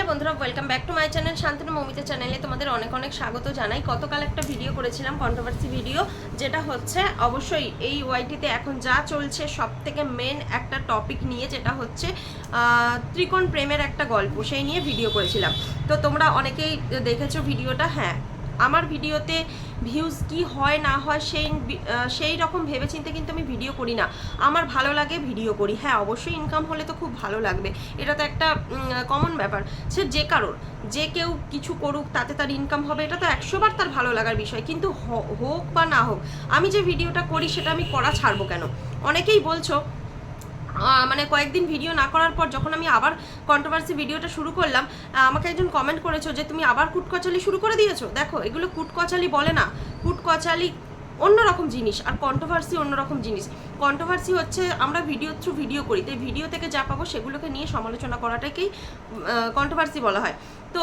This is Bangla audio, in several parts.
হ্যালো বন্ধুরা welcome back to my channel Shantanu Mamita চ্যানেলে তোমাদের অনেক অনেক স্বাগত জানাই। গতকাল একটা ভিডিও করেছিলাম কন্ট্রোভার্সি ভিডিও যেটা হচ্ছে অবশ্যই এই ওয়াইটিতে এখন যা চলছে সব থেকে মেন একটা টপিক নিয়ে যেটা হচ্ছে ত্রিকোণ প্রেমের একটা গল্প, সেই নিয়ে ভিডিও করেছিলাম। তো তোমরা অনেকেই দেখেছ ভিডিওটা হ্যাঁ। আমার ভিডিওতে ভিউজ কি হয়, না হয়, সেই সেই রকম ভেবেচিন্তে কিন্তু আমি ভিডিও করি না। আমার ভালো লাগে ভিডিও করি। হ্যাঁ অবশ্যই ইনকাম হলে তো খুব ভালো লাগবে। এটা তো একটা কমন ব্যাপার। সে যে কারোর, যে কেউ কিছু করুক, তাতে তার ইনকাম হবে, এটা তো একশোবার তার ভালো লাগার বিষয়। কিন্তু হোক বা না হোক, আমি যে ভিডিওটা করি, সেটা আমি করা ছাড়বো কেন? অনেকেই বলছো মানে কয়েকদিন ভিডিও না করার পর যখন আমি আবার কন্ট্রোভার্সি ভিডিওটা শুরু করলাম আমাকে একজন কমেন্ট করেছ যে তুমি আবার কুটকচালি শুরু করে দিয়েছ। দেখো, এগুলো কুটকচালি বলে না। কুটকচালি অন্যরকম জিনিস আর কন্ট্রোভার্সি অন্যরকম জিনিস। কন্ট্রোভার্সি হচ্ছে আমরা ভিডিও থ্রু ভিডিও করি। তাই ভিডিও থেকে যা পাবো সেগুলোকে নিয়ে সমালোচনা করাটাকেই কন্ট্রোভার্সি বলা হয়। তো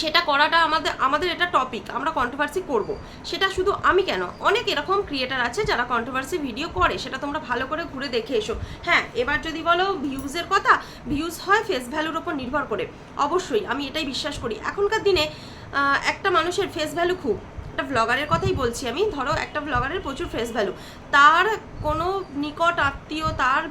সেটা করাটা আমাদের আমাদের এটা টপিক আমরা কন্ট্রোভার্সি করব। সেটা শুধু আমি কেন? অনেক এরকম ক্রিয়েটার আছে যারা কন্ট্রোভার্সি ভিডিও করে, সেটা তোমরা ভালো করে ঘুরে দেখে এসো। হ্যাঁ এবার যদি বলো ভিউজের কথা ভিউজ হয় ফেস ভ্যালুর ওপর নির্ভর করে। অবশ্যই, আমি এটাই বিশ্বাস করি। এখনকার দিনে একটা মানুষের ফেস ভ্যালু খুব। একটা ব্লগারের কথাই বলছি আমি। ধরো, একটা ব্লগারের প্রচুর ফেস ভ্যালু তার কোনো নিকট আত্মীয়, তার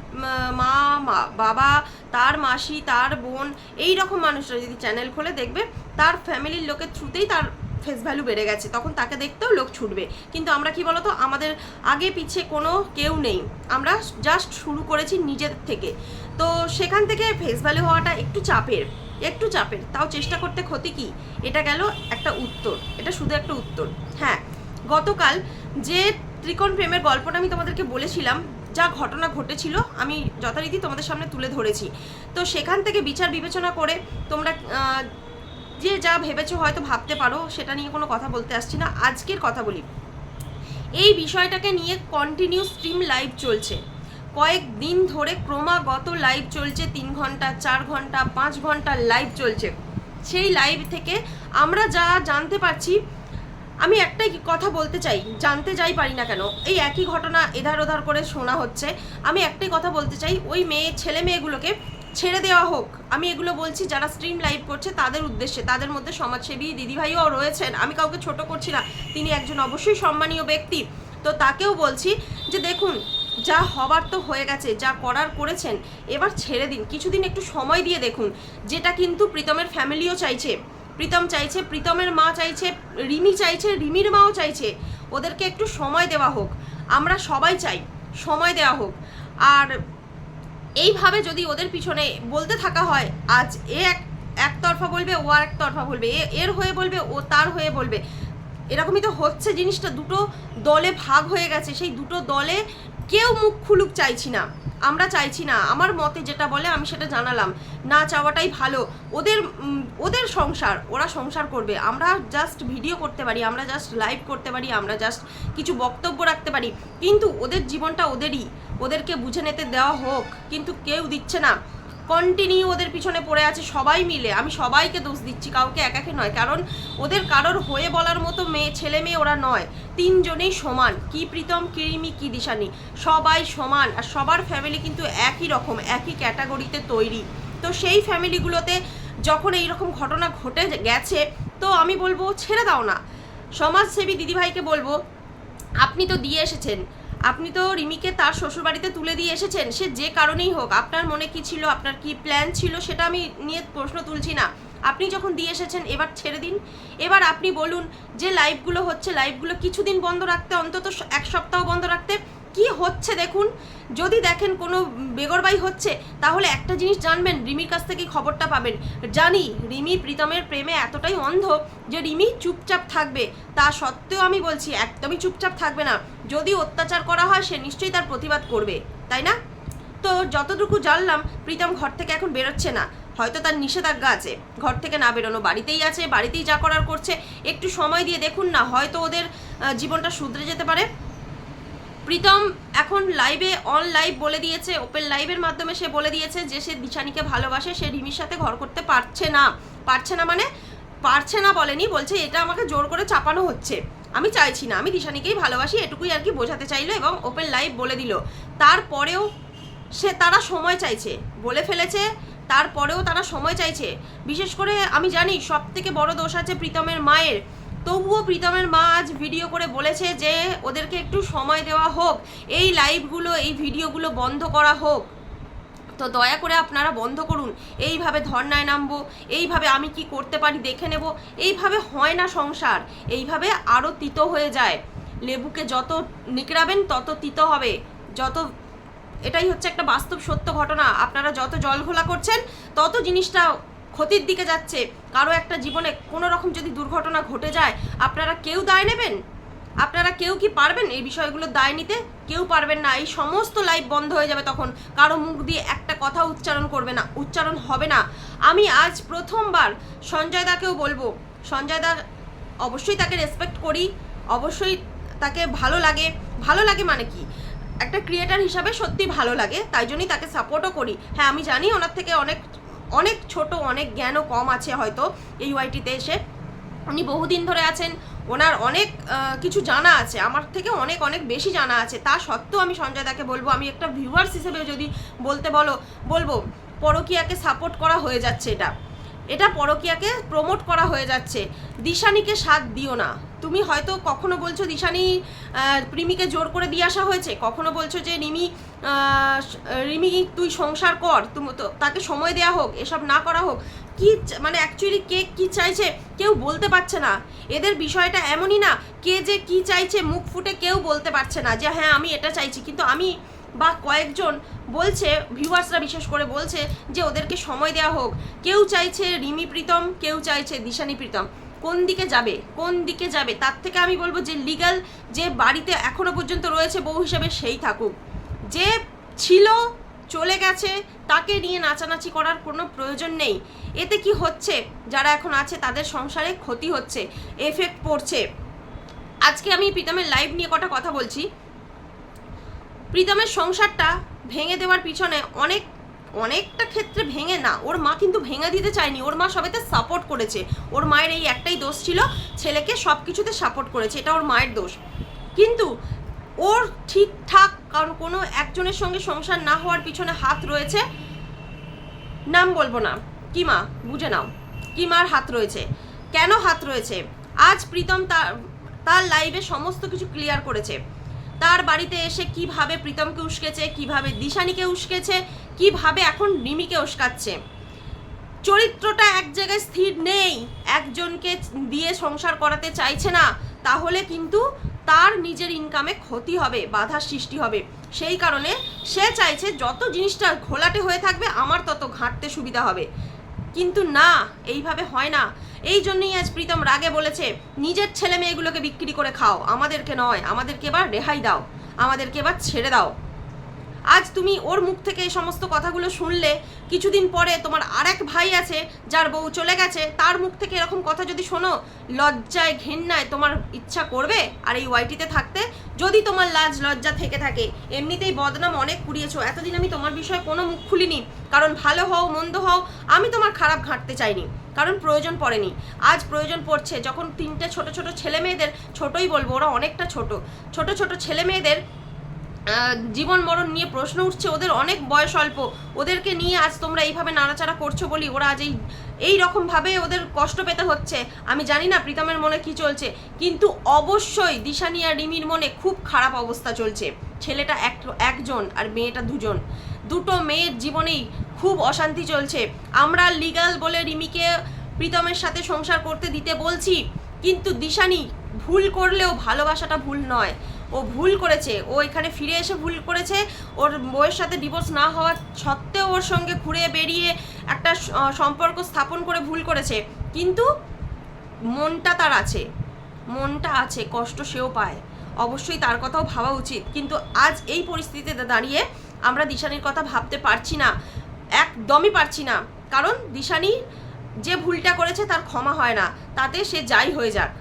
মা, মা- বাবা, তার মাসি, তার বোন এই রকম মানুষরা যদি চ্যানেল খোলে, দেখবে তার ফ্যামিলির লোকের থ্রুতেই তার ফেস ভ্যালু বেড়ে গেছে। তখন তাকে দেখতেও লোক ছুটবে। কিন্তু আমরা কি বলতো, আমাদের আগে পিছে কোনো কেউ নেই। আমরা জাস্ট শুরু করেছি নিজের থেকে। তো সেখান থেকে ফেস ভ্যালু হওয়াটা একটু চাপের। একটু চাপের, তাও চেষ্টা করতে ক্ষতি কি? এটা গেল একটা উত্তর, এটা শুধু একটা উত্তর। হ্যাঁ গতকাল যে ত্রিকোণ প্রেমের গল্পটা আমি তোমাদেরকে বলেছিলাম, যা ঘটনা ঘটেছিল, আমি যথারীতি তোমাদের সামনে তুলে ধরেছি। তো সেখান থেকে বিচার বিবেচনা করে তোমরা যে যা ভেবেছো হয়তো ভাবতে পারো, সেটা নিয়ে কোনো কথা বলতে আসছি না। আজকের কথা বলি। এই বিষয়টাকে নিয়ে কন্টিনিউ স্ট্রিম লাইভ চলছে। কয়েক দিন ধরে ক্রমাগত লাইভ চলছে, তিন ঘণ্টা, চার ঘণ্টা, পাঁচ ঘণ্টা লাইভ চলছে। সেই লাইভ থেকে আমরা যা জানতে পারছি, আমি একটাই কথা বলতে চাই, জানতে যাই পারি না কেন, এই একই ঘটনা এধার ওধার করে শোনা হচ্ছে। আমি একটাই কথা বলতে চাই, ওই মেয়ে, ছেলে মেয়েগুলোকে ছেড়ে দেওয়া হোক। আমি এগুলো বলছি যারা স্ট্রিম লাইভ করছে তাদের উদ্দেশ্যে, তাদের মধ্যে সমাজসেবী দিদিভাইও রয়েছেন। আমি কাউকে ছোট করছি না, তিনি একজন অবশ্যই সম্মানীয় ব্যক্তি। তো তাকেও বলছি যে দেখুন যা হবার তো হয়ে গেছে, যা করার করেছেন, এবার ছেড়ে দিন। কিছুদিন একটু সময় দিয়ে দেখুন, যেটা কিন্তু প্রীতমের ফ্যামিলিও চাইছে। প্রীতম চাইছে, প্রীতমের মা চাইছে, রিমি চাইছে, রিমির মাও চাইছে। ওদেরকে একটু সময় দেওয়া হোক। আমরা সবাই চাই, সময় দেওয়া হোক। আর এইভাবে যদি ওদের পিছনে বলতে থাকা হয়, আজ এ এক, একতরফা বলবে, ও আর একতরফা বলবে, এ, এর হয়ে বলবে, ও তার হয়ে বলবে। এরকমই তো হচ্ছে জিনিসটা, দুটো দলে ভাগ হয়ে গেছে। সেই দুটো দলে কেউ মুখ খুলুক চাইছি না। আমরা চাইছি না। আমার মতে যেটা বলে, আমি সেটা জানালাম। না চাওয়াটাই ভালো। ওদের ওদের সংসার, ওরা সংসার করবে। আমরা জাস্ট ভিডিও করতে পারি, আমরা জাস্ট লাইভ করতে পারি, আমরা জাস্ট কিছু বক্তব্য রাখতে পারি। কিন্তু ওদের জীবনটা ওদেরই। ওদেরকে বুঝে নিতে দেওয়া হোক। কিন্তু কেউ দিচ্ছে না। কন্টিনিউ ওদের পিছনে পড়ে আছে সবাই মিলে। আমি সবাইকে দোষ দিচ্ছি, কাউকে এক একাকে নয়। কারণ ওদের কারোর হয়ে বলার মতো মেয়ে, ছেলে মেয়ে ওরা নয়। তিনজনেই সমান। কি প্রীতম কিরিমি কি দিশানি। সবাই সমান। আর সবার ফ্যামিলি কিন্তু একই রকম, একই ক্যাটাগরিতে তৈরি। তো সেই ফ্যামিলিগুলোতে যখন এই রকম ঘটনা ঘটে গেছে, তো আমি বলব ছেড়ে দাও না। সমাজসেবী দিদিভাইকে বলব, আপনি তো দিয়ে এসেছেন। আপনি তো রিমিকে তার শ্বশুরবাড়িতে তুলে দিয়ে এসেছেন, সে যে কারণেই হোক, আপনার মনে কি ছিল, আপনার কি প্ল্যান ছিল সেটা আমি নিয়ে প্রশ্ন তুলছি না। আপনি যখন দিয়ে এসেছেন, এবার ছেড়ে দিন। এবার আপনি বলুন যে লাইভগুলো হচ্ছে লাইভগুলো কিছুদিন বন্ধ রাখতে, অন্তত এক সপ্তাহ বন্ধ রাখতে কি হচ্ছে দেখুন? যদি দেখেন কোনো বেগরবাই হচ্ছে, তাহলে একটা জিনিস জানবেন, রিমির কাছ থেকে খবরটা পাবেন। জানি রিমি প্রীতমের প্রেমে এতটাই অন্ধ যে রিমি চুপচাপ থাকবে। তা সত্ত্বেও আমি বলছি, একদমই চুপচাপ থাকবে না। যদি অত্যাচার করা হয়, সে নিশ্চয়ই তার প্রতিবাদ করবে, তাই না? তো যতটুকু জানলাম, প্রীতম ঘর থেকে এখন বেরোচ্ছে না। হয়তো তার নিষেধাজ্ঞা আছে। ঘর থেকে না বেরোনো বাড়িতেই আছে, বাড়িতেই যা করার করছে। একটু সময় দিয়ে দেখুন না, হয়তো ওদের জীবনটা শুধরে যেতে পারে। প্রীতম এখন লাইভে অন লাইভ বলে দিয়েছে ওপেন লাইভের মাধ্যমে সে বলে দিয়েছে যে সে দিশানিকে ভালোবাসে, সে রিমির সাথে ঘর করতে পারছে না। পারছে না মানে পারছে না বলেনি, বলছে এটা আমাকে জোর করে চাপানো হচ্ছে। আমি চাইছি না, আমি দিশানিকেই ভালোবাসি, এটুকুই আর কি বোঝাতে চাইলো এবং ওপেন লাইভ বলে দিল। তারপরেও সে তারা সময় চাইছে, বলে ফেলেছে, তারপরেও তারা সময় চাইছে। বিশেষ করে আমি জানি সব থেকে বড় দোষ আছে প্রীতমের মায়ের। তবুও প্রীতমের মা আজ ভিডিও করে বলেছে যে ওদেরকে একটু সময় দেওয়া হোক, এই লাইভগুলো এই ভিডিওগুলো বন্ধ করা হোক। তো দয়া করে আপনারা বন্ধ করুন, এইভাবে ধর্নায় নামবো, এইভাবে আমি কি করতে পারি দেখে নেব, এইভাবে হয় না সংসার, এইভাবে আরও তিতো হয়ে যায়। লেবুকে যত নিকড়াবেন, তত তিত হবে। যত, এটাই হচ্ছে একটা বাস্তব সত্য ঘটনা। আপনারা যত জল ঘোলা করছেন, তত জিনিসটা ক্ষতির দিকে যাচ্ছে, কারও একটা জীবনে কোনো রকম যদি দুর্ঘটনা ঘটে যায়, আপনারা কেউ দায় নেবেন? আপনারা কেউ কি পারবেন এই বিষয়গুলো দায় নিতে? কেউ পারবেন না, এই সমস্ত লাইভ বন্ধ হয়ে যাবে তখন। কারও মুখ দিয়ে একটা কথা উচ্চারণ করবে না, উচ্চারণ হবে না। আমি আজ প্রথমবার সঞ্জয় দাকেও বলব, সঞ্জয় দা অবশ্যই তাকে রেসপেক্ট করি, অবশ্যই তাকে ভালো লাগে। ভালো লাগে মানে কি? একটা ক্রিয়েটার হিসাবে সত্যি ভালো লাগে, তাই জন্যই তাকে সাপোর্টও করি। হ্যাঁ আমি জানি ওনার থেকে অনেক অনেক ছোট, অনেক জ্ঞানও কম আছে হয়তো এই ওয়াইটিতে এসে। উনি বহুদিন ধরে আছেন, ওনার অনেক কিছু জানা আছে, আমার থেকে অনেক অনেক বেশি জানা আছে। তা সত্ত্বেও আমি সঞ্জয় দাকে বলব, আমি একটা ভিউয়ার্স হিসেবে যদি বলতে বলো, বলব, পরকিয়াকে সাপোর্ট করা হয়ে যাচ্ছে এটা। এটা পরকিয়াকে প্রমোট করা হয়ে যাচ্ছে। দিশানিকে সাথ দিও না। তুমি হয়তো কখনো বলছো দিশানি আহ, রিমিকে জোর করে দিয়ে আসা হয়েছে। কখনো বলছো যে রিমি রিমি তুই সংসার কর। তুমি তো তাকে সময় দেওয়া হোক এসব না করা হোক। কি মানে অ্যাকচুয়ালি কে কি চাইছে কেউ বলতে পারছে না। এদের বিষয়টা এমনই না কে যে কি চাইছে মুখ ফুটে কেউ বলতে পারছে না যে হ্যাঁ আমি এটা চাইছি। কিন্তু আমি বা কয়েকজন বলছে ভিউয়ার্সরা বিশেষ করে বলছে যে ওদেরকে সময় দেওয়া হোক। কেউ চাইছে রিমি প্রীতম, কেউ চাইছে দিশানি প্রীতম। কোন দিকে যাবে? কোন দিকে যাবে? তার থেকে আমি বলব যে লিগাল যে বাড়িতে এখনও পর্যন্ত রয়েছে বউ হিসেবে সেই থাকুক। যে ছিল, চলে গেছে, তাকে নিয়ে নাচানাচি করার কোনো প্রয়োজন নেই। এতে কি হচ্ছে? যারা এখন আছে, তাদের সংসারে ক্ষতি হচ্ছে এফেক্ট পড়ছে। আজকে আমি প্রীতমের লাইভ নিয়ে কটা কথা বলছি। প্রীতমের সংসারটা ভেঙে দেওয়ার পিছনে অনেক, অনেকটা ক্ষেত্রে ভেঙে না, ওর মা কিন্তু ভেঙে দিতে চায়নি, ওর মা সবেতে সাপোর্ট করেছে। ওর মায়ের এই একটাই দোষ ছিল, ছেলেকে সব কিছুতে সাপোর্ট করেছে, এটা ওর মায়ের দোষ। কিন্তু ওর ঠিকঠাক কারণ কোনো একজনের সঙ্গে সংসার না হওয়ার পিছনে হাত রয়েছে, নাম বলব না। কিমা বুঝে নাও। কিমার হাত রয়েছে? কেন হাত রয়েছে? আজ প্রীতম তার তার লাইভে সমস্ত কিছু ক্লিয়ার করেছে। তার বাড়িতে এসে কীভাবে প্রীতমকে উস্কেছে, কীভাবে দিশানিকে উস্কেছে, কীভাবে এখন রিমিকে উস্কাচ্ছে। চরিত্রটা এক জায়গায় স্থির নেই, একজনকে দিয়ে সংসার করাতে চাইছে না, তাহলে কিন্তু তার নিজের ইনকামে ক্ষতি হবে, বাধার সৃষ্টি হবে। সেই কারণে সে চাইছে যত জিনিসটা ঘোলাটে হয়ে থাকবে, আমার তত ঘাঁটতে সুবিধা হবে। কিন্তু না, এইভাবে হয় না। এই জন্যই আজ প্রীতম রাগে বলেছে, নিজের ছেলে মেয়েগুলোকে বিক্রি করে খাও। আমাদেরকে নয়, আমাদেরকে এবার রেহাই দাও। আমাদেরকে এবার ছেড়ে দাও। আজ তুমি ওর মুখ থেকে এই সমস্ত কথাগুলো শুনলে, কিছুদিন পরে তোমার আর এক ভাই আছে, যার বউ চলে গেছে, তার মুখ থেকে এরকম কথা যদি শোনো, লজ্জায়, ঘেন্নায় তোমার ইচ্ছা করবে আর এই ওয়াইটিতে থাকতে? যদি তোমার লাজ, লজ্জা থেকে থাকে, এমনিতেই বদনাম অনেক কুড়িয়েছো, এতদিন আমি তোমার বিষয়ে কোনো মুখ খুলিনি। কারণ ভালো হও, মন্দ হও, আমি তোমার খারাপ ঘাঁটতে চাইনি, কারণ প্রয়োজন পড়েনি। আজ প্রয়োজন পড়ছে, যখন তিনটে ছোট ছোট ছেলে মেয়েদের, ছোটই বলব, ওরা অনেকটা ছোট ছোট ছোট ছেলে মেয়েদের জীবন মরণ নিয়ে প্রশ্ন উঠছে, ওদের অনেক বয়স অল্প। ওদেরকে নিয়ে আজ তোমরা এইভাবে নাড়াচাড়া করছ বলি ওরা আজ এই এই রকমভাবে ওদের কষ্ট পেতে হচ্ছে। আমি জানি না প্রীতমের মনে কি চলছে, কিন্তু অবশ্যই দিশানি আর রিমির মনে খুব খারাপ অবস্থা চলছে। ছেলেটা এক একজন আর মেয়েটা দুজন। দুটো মেয়ের জীবনেই খুব অশান্তি চলছে। আমরা লিগাল বলে রিমিকে প্রীতমের সাথে সংসার করতে দিতে বলছি, কিন্তু দিশানি ভুল করলেও ভালোবাসাটা ভুল নয়। ও ভুল করেছে। ও এখানে ফিরে এসে ভুল করেছে। ওর বউয়ের সাথে ডিভোর্স না হওয়া সত্ত্বেও ওর সঙ্গে ঘুরে বেরিয়ে একটা সম্পর্ক স্থাপন করে ভুল করেছে। কিন্তু মনটা তার আছে। মনটা আছে, কষ্ট সেও পায়। অবশ্যই তার কথাও ভাবা উচিত। কিন্তু আজ এই পরিস্থিতিতে দাঁড়িয়ে আমরা দিশানির কথা ভাবতে পারছি না। একদমই পারছি না। কারণ দিশানি যে ভুলটা করেছে তার ক্ষমা হয় না। তাতে সে যাই হয়ে যাক।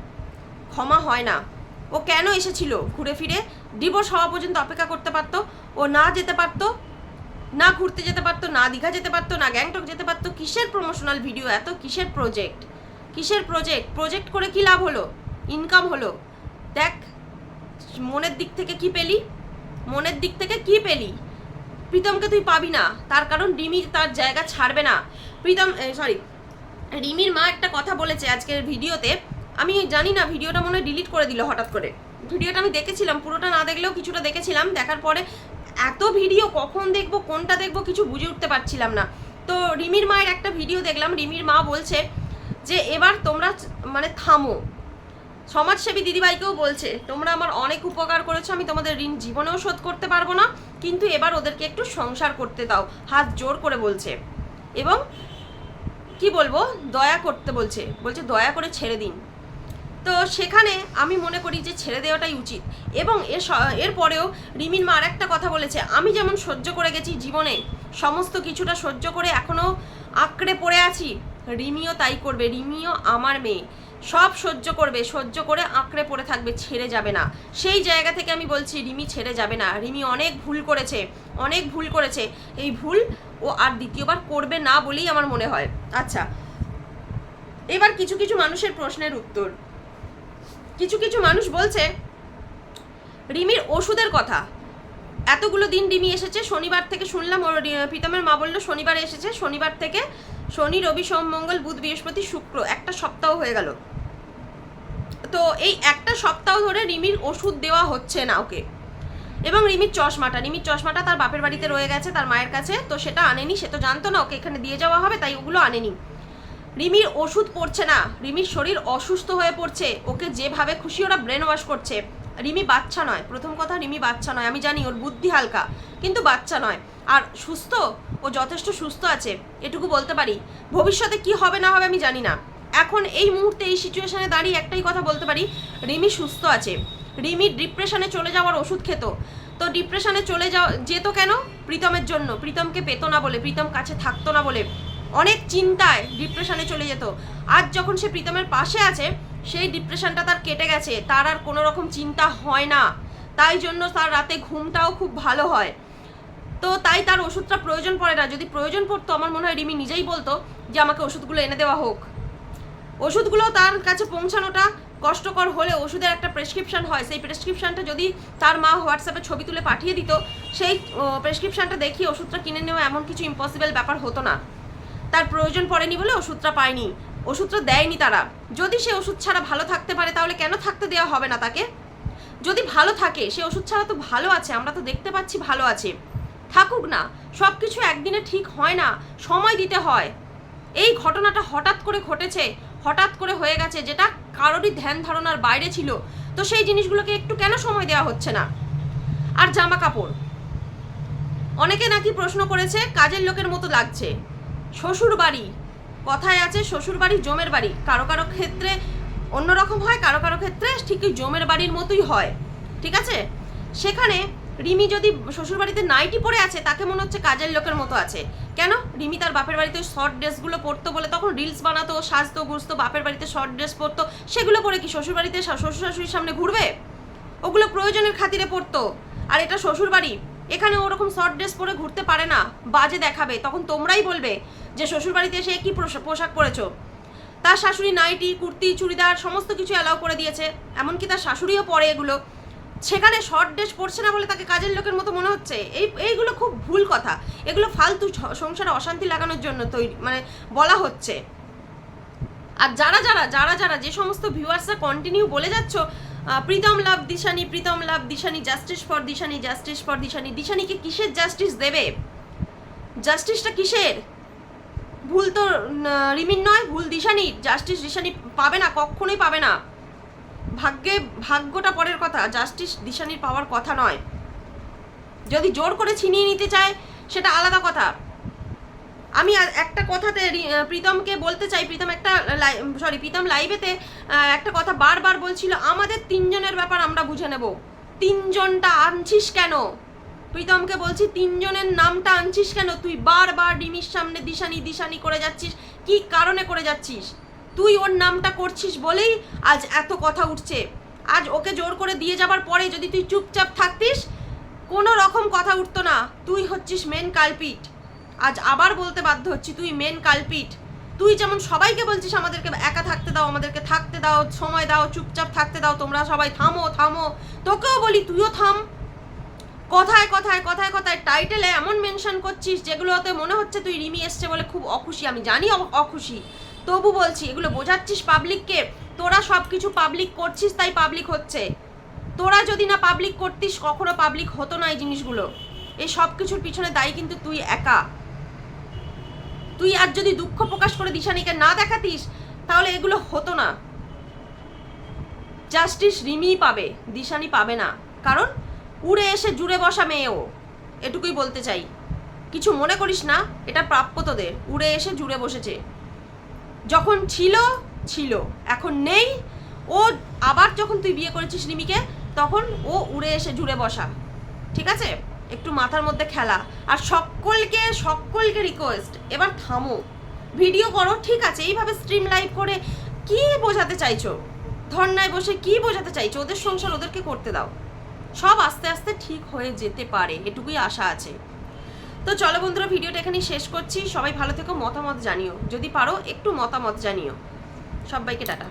ক্ষমা হয় না। ও কেন এসেছিল ঘুরে ফিরে? ডিভোর্স হওয়া পর্যন্ত অপেক্ষা করতে পারতো? ও না যেতে পারতো? না ঘুরতে যেতে পারতো? না দীঘা যেতে পারতো? না গ্যাংটক যেতে পারতো? কিসের প্রমোশনাল ভিডিও এত কিসের প্রজেক্ট কিসের প্রজেক্ট প্রজেক্ট করে কী লাভ হলো? ইনকাম হলো? দেখ, মনের দিক থেকে কি পেলি? মনের দিক থেকে কি পেলি? প্রীতমকে তুই পাবি না। তার কারণ রিমি তার জায়গা ছাড়বে না। প্রীতম সরি রিমির মা একটা কথা বলেছে আজকের ভিডিওতে আমি জানি না, ভিডিওটা মনে হয় ডিলিট করে দিল হঠাৎ করে। ভিডিওটা আমি দেখেছিলাম, পুরোটা না দেখলেও কিছুটা দেখেছিলাম, দেখার পরে এত ভিডিও কখন দেখব, কোনটা দেখব কিছু বুঝে উঠতে পারছিলাম না। তো রিমির মায়ের একটা ভিডিও দেখলাম, রিমির মা বলছে যে, এবার তোমরা মানে থামো। সমাজসেবী দিদিভাইকেও বলছে, তোমরা আমার অনেক উপকার করেছ, আমি তোমাদের ঋণ জীবনেও শোধ করতে পারব না, কিন্তু এবার ওদেরকে একটু সংসার করতে দাও। হাত জোর করে বলছে। এবং কি বলব? দয়া করতে বলছে। বলছে, দয়া করে ছেড়ে দিন। তো সেখানে আমি মনে করি যে ছেড়ে দেওয়াটাই উচিত। এবং এর এরপরেও রিমির মা আর একটা কথা বলেছে, আমি যেমন সহ্য করে গেছি জীবনে, সমস্ত কিছুটা সহ্য করে এখনও আঁকড়ে পড়ে আছি, রিমিও তাই করবে, রিমিও আমার মেয়ে। সব সহ্য করবে, সহ্য করে আঁকড়ে পড়ে থাকবে, ছেড়ে যাবে না। সেই জায়গা থেকে আমি বলছি, রিমি ছেড়ে যাবে না। রিমি অনেক ভুল করেছে, অনেক ভুল করেছে। এই ভুল ও আর দ্বিতীয়বার করবে না বলেই আমার মনে হয়। আচ্ছা এবার কিছু কিছু মানুষের প্রশ্নের উত্তর। কিছু কিছু মানুষ বলছে, রিমির ওষুধের কথা। এতগুলো দিন রিমি এসেছে, শনিবার থেকে শুনলাম ওর প্রীতমের মা বলল শনিবার এসেছে, শনিবার থেকে শনি, রবি, সোম, মঙ্গল, বুধ, বৃহস্পতি, শুক্র, একটা সপ্তাহ হয়ে গেল। তো এই একটা সপ্তাহ ধরে রিমির ওষুধ দেওয়া হচ্ছে না ওকে। এবং রিমির চশমাটা রিমির চশমাটা তার বাপের বাড়িতে রয়ে গেছে, তার মায়ের কাছে, তো সেটা আনেনি, সে তো জানতো না ওকে এখানে দিয়ে যাওয়া হবে, তাই ওগুলো আনেনি। রিমির ওষুধ পড়ছে না। রিমির শরীর অসুস্থ হয়ে পড়ছে। ওকে যেভাবে খুশি ওরা ব্রেন ওয়াশ করছে। রিমি বাচ্চা নয়। প্রথম কথা, রিমি বাচ্চা নয়। আমি জানি ওর বুদ্ধি হালকা, কিন্তু বাচ্চা নয়। আর সুস্থ? ও যথেষ্ট সুস্থ আছে। এটুকু বলতে পারি। ভবিষ্যতে কি হবে না হবে আমি জানি না। এখন এই মুহূর্তে এই সিচুয়েশনে দাঁড়িয়ে একটাই কথা বলতে পারি। রিমি সুস্থ আছে। রিমি ডিপ্রেশনে চলে যাওয়ার ওষুধ খেত। তো ডিপ্রেশনে চলে যাওয়া যেত কেন? প্রীতমের জন্য। প্রীতমকে পেতো না বলে, প্রীতম কাছে থাকতো না বলে। অনেক চিন্তায় ডিপ্রেশনে চলে যেত। আজ যখন সে প্রীতমের পাশে আছে, সেই ডিপ্রেশনটা তার কেটে গেছে। তার আর কোনো রকম চিন্তা হয় না। তাই জন্য তার রাতে ঘুমটাও খুব ভালো হয়। তো তাই তার ওষুধটা প্রয়োজন পড়ে না। যদি প্রয়োজন পড়তো, আমার মনে হয় রিমি নিজেই বলতো যে, আমাকে ওষুধগুলো এনে দেওয়া হোক। ওষুধগুলো তার কাছে পৌঁছানোটা কষ্টকর হলে ওষুধের একটা প্রেসক্রিপশন হয়। সেই প্রেসক্রিপশনটা যদি তার মা হোয়াটসঅ্যাপে ছবি তুলে পাঠিয়ে দিত, সেই প্রেসক্রিপশনটা দেখিয়ে ওষুধটা কিনে নেওয়া এমন কিছু ইম্পসিবল ব্যাপার হতো না। তার প্রয়োজন পড়েনি বলে ওষুধটা পায়নি। ওষুধটা দেয়নি তারা। যদি সে ওষুধ ছাড়া ভালো থাকতে পারে, তাহলে কেন থাকতে দেওয়া হবে না তাকে? যদি ভালো থাকে, সে ওষুধ ছাড়া তো ভালো আছে, আমরা তো দেখতে পাচ্ছি ভালো আছে। থাকুক না সব কিছু একদিনে ঠিক হয় না, সময় দিতে হয়। এই ঘটনাটা হঠাৎ করে ঘটেছে, হঠাৎ করে হয়ে গেছে, যেটা কারোরই ধ্যান ধারণার বাইরে ছিল। তো সেই জিনিসগুলোকে একটু কেন সময় দেওয়া হচ্ছে না? আর জামা কাপড়? অনেকে নাকি প্রশ্ন করেছে, কাজের লোকের মতো লাগছে। শ্বশুর বাড়ি কথায় আছে শ্বশুর বাড়ি জমের বাড়ি। কারও কারও ক্ষেত্রে অন্যরকম হয়, কারও কারও ক্ষেত্রে ঠিকই জমের বাড়ির মতোই হয়। ঠিক আছে? সেখানে রিমি যদি শ্বশুর বাড়িতে নাইটি পরে আছে, তাকে মনে হচ্ছে কাজের লোকের মতো আছে। কেন? রিমি তার বাপের বাড়িতে শর্ট ড্রেসগুলো পরতো বলে তখন রিলস বানাতো, সাজতো, গুজতো, বাপের বাড়িতে শর্ট ড্রেস পরতো। সেগুলো পরে কি শ্বশুর বাড়িতে শ্বশুর শাশুড়ির সামনে ঘুরবে? ওগুলো প্রয়োজনের খাতিরে পরতো। আর এটা শ্বশুর বাড়ি এখানে ওরকম শর্ট ড্রেস পরে ঘুরতে পারে না, বাজে দেখাবে, তখন তোমরাই বলবে যে শ্বশুর বাড়িতে এসে কি পোশা- পোশাক পরেছো। তার শাশুড়ি নাইটি, কুর্তি, চুড়িদার, সমস্ত কিছু অ্যালাউ করে দিয়েছে, এমনকি তার শাশুড়িও পরে এগুলো। সেখানে শর্ট ড্রেস পরছে না বলে তাকে কাজের লোকের মতো মনে হচ্ছে? এই, এইগুলো খুব ভুল কথা। এগুলো ফালতু সংসারে অশান্তি লাগানোর জন্য তৈরি মানে বলা হচ্ছে। আর যারা যারা যারা যারা যে সমস্ত ভিউয়ার্সরা কন্টিনিউ বলে যাচ্ছ Pritam love Dishani, Pritam love Dishani justice for Dishani justice for Dishani. দিশানিকে কিসের জাস্টিস দেবে? জাস্টিসটা কিসের? ভুল তো রিমির নয়, ভুল দিশানি জাস্টিস দিশানি পাবে না, কখনোই পাবে না। ভাগ্যে, ভাগ্যটা পরের কথা জাস্টিস দিশানির পাওয়ার কথা নয়। যদি জোর করে ছিনিয়ে নিতে চায়, সেটা আলাদা কথা। আমি একটা কথাতে প্রীতমকে বলতে চাই, প্রীতম একটা সরি প্রীতম লাইভেতে একটা কথা বারবার বলছিল, আমাদের তিনজনের ব্যাপার আমরা বুঝে নেব। তিনজনটা আনছিস কেন? প্রীতমকে বলছি, তিনজনের নামটা আনছিস কেন? তুই বারবার ডিমির সামনে দিশানি দিশানি করে যাচ্ছিস। কি কারণে করে যাচ্ছিস? তুই ওর নামটা করছিস বলেই আজ এত কথা উঠছে। আজ ওকে জোর করে দিয়ে যাবার পরে যদি তুই চুপচাপ থাকতিস, কোনো রকম কথা উঠতো না। তুই হচ্ছিস মেন কালপিট আজ আবার বলতে বাধ্য হচ্ছি, তুই মেন কালপিট। তুই যেমন সবাইকে বলছিস আমাদেরকে একা থাকতে দাও, আমাদেরকে থাকতে দাও, সময় দাও, চুপচাপ থাকতে দাও, তোমরা সবাই থামো থামো। তোকেও বলি, তুইও থাম। কথায় কথায় কথায় কথায় টাইটেলে এমন মেনশন করছিস যেগুলোতে মনে হচ্ছে তুই রিমি এসছে বলে খুব অখুশি। আমি জানি অখুশি। তবু বলছি, এগুলো বোঝাচ্ছিস পাবলিককে তোরা সব কিছু পাবলিক করছিস, তাই পাবলিক হচ্ছে। তোরা যদি না পাবলিক করতিস, কখনো পাবলিক হতো না এই জিনিসগুলো। এই সব কিছুর পিছনে দায়ী কিন্তু তুই একা। তুই আর যদি দুঃখ প্রকাশ করে দিশানিকে না দেখাতিস, তাহলে এগুলো হতো না। জাস্টিস রিমিই পাবে, দিশানি পাবে না। কারণ উড়ে এসে জুড়ে বসা মেয়েও এটুকুই বলতে চাই। কিছু মনে করিস না, এটা প্রাপ্য তোদের। উড়ে এসে জুড়ে বসেছে। যখন ছিল ছিল। এখন নেই। ও আবার যখন তুই বিয়ে করেছিস রিমিকে, তখন ও উড়ে এসে জুড়ে বসা। ঠিক আছে? একটু মাথার মধ্যে খেলা। আর সকলকে সকলকে রিকোয়েস্ট এবার থামো। ভিডিও করো, ঠিক আছে, এইভাবে স্ট্রিম লাইভ করে কি বোঝাতে চাইছো? ধর্নায় বসে কি বোঝাতে চাইছো? ওদের সংসার ওদেরকে করতে দাও। সব আস্তে আস্তে ঠিক হয়ে যেতে পারে, এটুকুই আশা আছে। তো চলো বন্ধুরা ভিডিওটা এখানেই শেষ করছি। সবাই ভালো থেকো, মতামত জানিও। যদি পারো, একটু মতামত জানিও। সবাইকে টাটা।